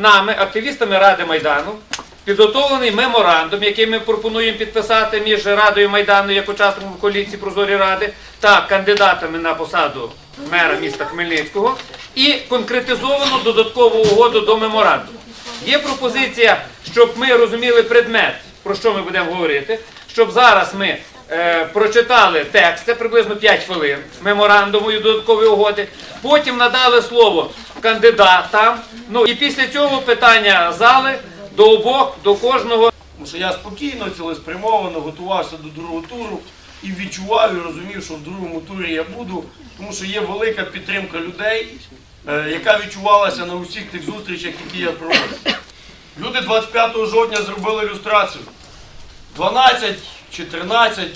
нами, активістами Ради Майдану, підготовлений меморандум, який ми пропонуємо підписати між Радою Майдану як учасником коаліції Прозорі Ради та кандидатами на посаду мера міста Хмельницького, і конкретизовано додаткову угоду до меморандуму. Є пропозиція, щоб ми розуміли предмет, про що ми будемо говорити, щоб зараз ми е, прочитали текст, це приблизно 5 хвилин меморандуму і додаткової угоди. Потім надали слово кандидатам. Ну і після цього питання зали до обох, до кожного. Тому що я спокійно, цілеспрямовано готувався до другого туру і відчував і розумів, що в другому турі я буду, тому що є велика підтримка людей, е, яка відчувалася на усіх тих зустрічах, які я проводив. Люди 25 жовтня зробили люстрацію. 12 чи 13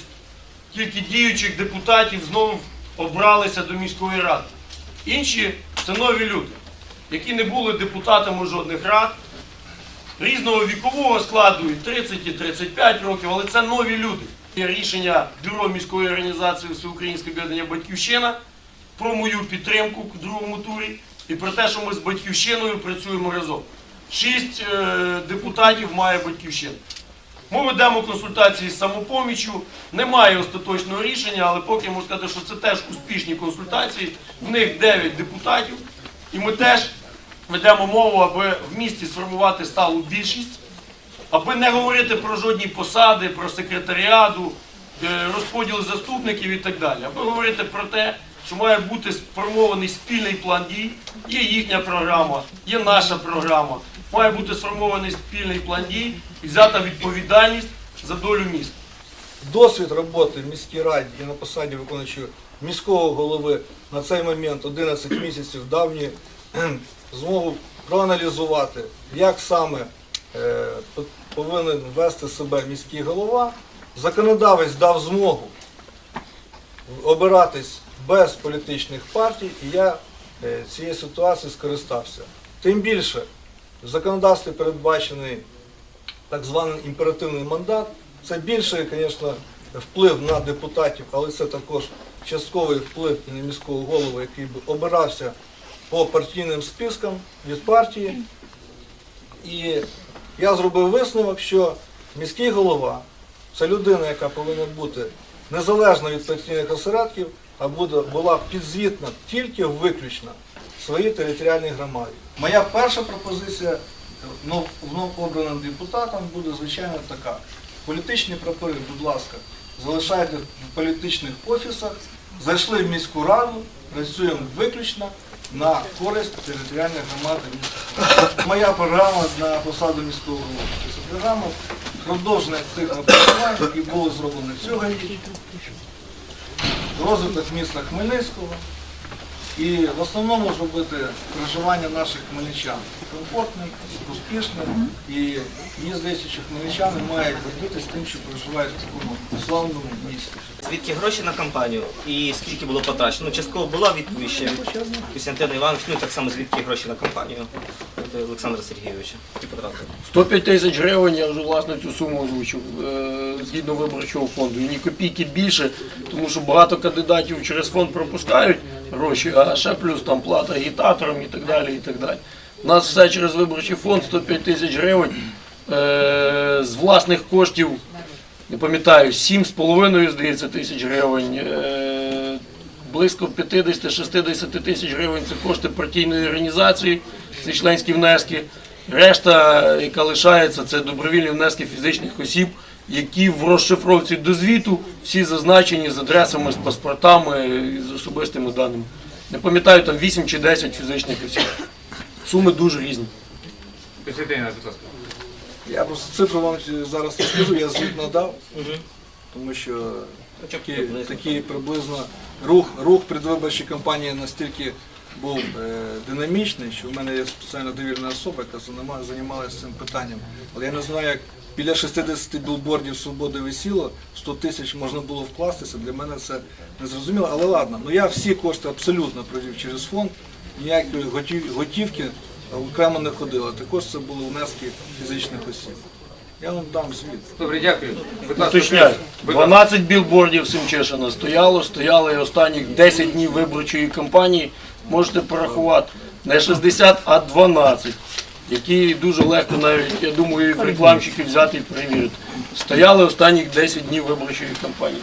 тільки діючих депутатів знову обралися до міської ради. Інші це нові люди, які не були депутатами жодних рад, різного вікового складу, і 30, і 35 років, але це нові люди. Рішення Бюро міської організації Всеукраїнське об'єднання Батьківщина про мою підтримку в другому турі і про те, що ми з Батьківщиною працюємо разом. Шість е, депутатів має Батьківщина. Ми ведемо консультації з самопоміччю. Немає остаточного рішення, але поки можу сказати, що це теж успішні консультації. В них 9 депутатів, і ми теж ведемо мову, аби в місті сформувати сталу більшість, аби не говорити про жодні посади, про секретаріаду, е, розподіл заступників і так далі, аби говорити про те, що має бути сформований спільний план дій. Є їхня програма, є наша програма. Має бути сформований спільний план дій і взята відповідальність за долю міста. Досвід роботи в міській раді і на посаді виконуючого міського голови на цей момент 11 місяців дав мені змогу проаналізувати, як саме е, повинен вести себе міський голова. Законодавець дав змогу обиратись без політичних партій, і я е, цією ситуацією скористався. Тим більше в законодавстві передбачений так званий імперативний мандат. Це більше, звісно, вплив на депутатів, але це також частковий вплив на міського голову, який би обирався по партійним спискам від партії. І я зробив висновок, що міський голова це людина, яка повинна бути незалежна від партійних осередків, а була підзвітна тільки виключно своїй територіальній громаді. Моя перша пропозиція ну, вновь обраним депутатам буде звичайно така. Політичні прапори, будь ласка, залишайте в політичних офісах, зайшли в міську раду, працюємо виключно на користь територіальної громади міста. Моя програма на посаду міського голови. Це програма продовження активного працювання, які було зроблено цього рік. Розвиток міста Хмельницького. І в основному зробити проживання наших хмельничан комфортним, успішним. І мені здається, що хмельничани мають гордитися тим, що проживають в такому славному місті. Звідки гроші на кампанію і скільки було потрачено? Ну, частково була відповідь ще від Костянтина Івановича, ну і так само звідки гроші на кампанію від Олександра Сергійовича. Які потратили? 105 тисяч гривень, я вже власне цю суму озвучив е, згідно виборчого фонду. І ні копійки більше, тому що багато кандидатів через фонд пропускають гроші, а ще плюс там плата агітаторам і так далі. і так далі. У нас все через виборчий фонд 105 тисяч гривень е, з власних коштів, не пам'ятаю, 7,5, здається, тисяч гривень. Близько 50-60 тисяч гривень це кошти партійної організації, це членські внески. Решта, яка лишається, це добровільні внески фізичних осіб, які в розшифровці до звіту всі зазначені з адресами, з паспортами з особистими даними. Не пам'ятаю, там 8 чи 10 фізичних осіб. Суми дуже різні. Я просто цифру вам зараз не скажу, я звіт надав, тому що такий, такий приблизно рух, рух предвиборчої кампанії настільки був е, динамічний, що в мене є спеціально довірена особа, яка займалася цим питанням. Але я не знаю, як біля 60 білбордів свободи висіло, 100 тисяч можна було вкластися. Для мене це не зрозуміло. Але ладно, ну я всі кошти абсолютно провів через фонд, ніякої готівки окремо не ходило. Також це були внески фізичних осіб. Я вам дам світ. Добре, дякую. Будь ласка, Уточняю, будь ласка. 12 білбордів Семчешина стояло, стояли і останніх 10 днів виборчої кампанії, можете порахувати, не 60, а 12. які дуже легко навіть, я думаю, і в рекламщиків взяти і перевірити. Стояли останніх 10 днів виборчої кампанії.